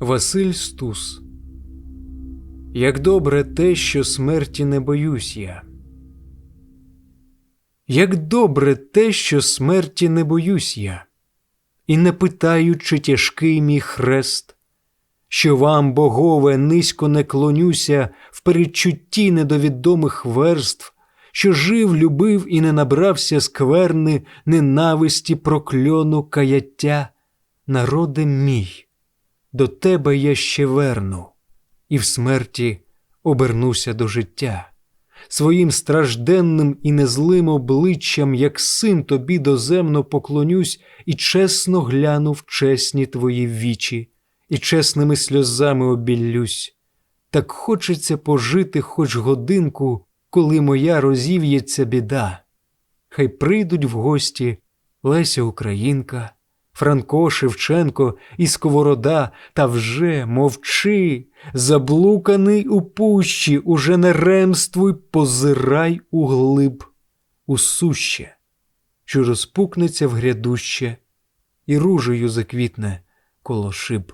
Василь Стус. Як добре те, що смерті не боюсь я. Як добре те, що смерті не боюсь я, і не питаю, чи тяжкий мій хрест, що вам, богове, низько не клонюся в передчутті недовідомих верств, що жив, любив і не набрався скверни, ненависті, прокльону, каяття, народе мій до тебе я ще верну, і в смерті обернуся до життя. Своїм стражденним і незлим обличчям, як син тобі доземно поклонюсь, і чесно гляну в чесні твої вічі, і чесними сльозами обіллюсь. Так хочеться пожити хоч годинку, коли моя розів'ється біда. Хай прийдуть в гості Леся Українка. Франко, Шевченко і Сковорода, та вже мовчи, заблуканий у пущі, уже не ремствуй, позирай у глиб, у суще, що розпукнеться в грядуще, і ружею заквітне коло шиб.